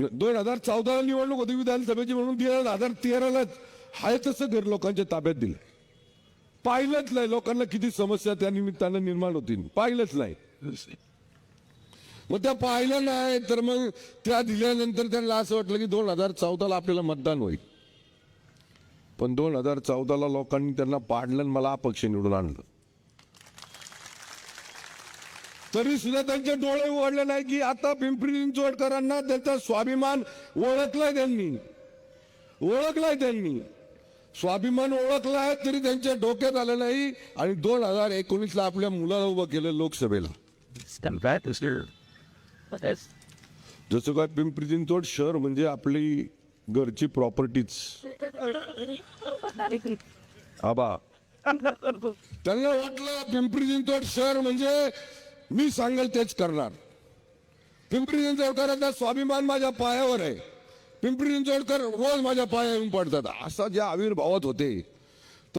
दोन हजार चौदाला निवडणूक होती विधानसभेची म्हणून दोन हजार तेरालाच हाय तसं घर लोकांच्या ताब्यात दिलं. पाहिलंच नाही लोकांना किती समस्या त्या निमित्तानं निर्माण होतील. पाहिलंच नाही. मग त्या पाहिलं नाही तर मग त्या दिल्यानंतर त्यांना असं वाटलं की दोन हजार चौदाला आपल्याला मतदान होईल. पण दोन हजार चौदाला लोकांनी त्यांना पाडलं आणि मला अपक्ष निवडून आणलं. तरी सुद्धा त्यांचे डोळे उघडले नाही की आता पिंपरी चिंचवडकरांना त्यांचा स्वाभिमान ओळखलाय त्यांनी. ओळखलाय त्यांनी. स्वाभिमान ओळखलाय तरी त्यांच्या डोक्यात आलं नाही. आणि दोन हजार एकोणीसला आपल्या मुलाला उभं केलं लोकसभेला. जसं काय पिंपरी चिंचवड शहर म्हणजे आपली घरची प्रॉपर्टीच. आबा. त्यांना वाटलं पिंपरी चिंचवड शहर म्हणजे मी सांगेल तेच करणार. पिंपरी चिंचवडकरांचा स्वाभिमान माझ्या पायावर आहे. पिंपरी चिंचवडकर रोज माझ्या पाया येऊन पडतात. असा जे आविर्भावात होते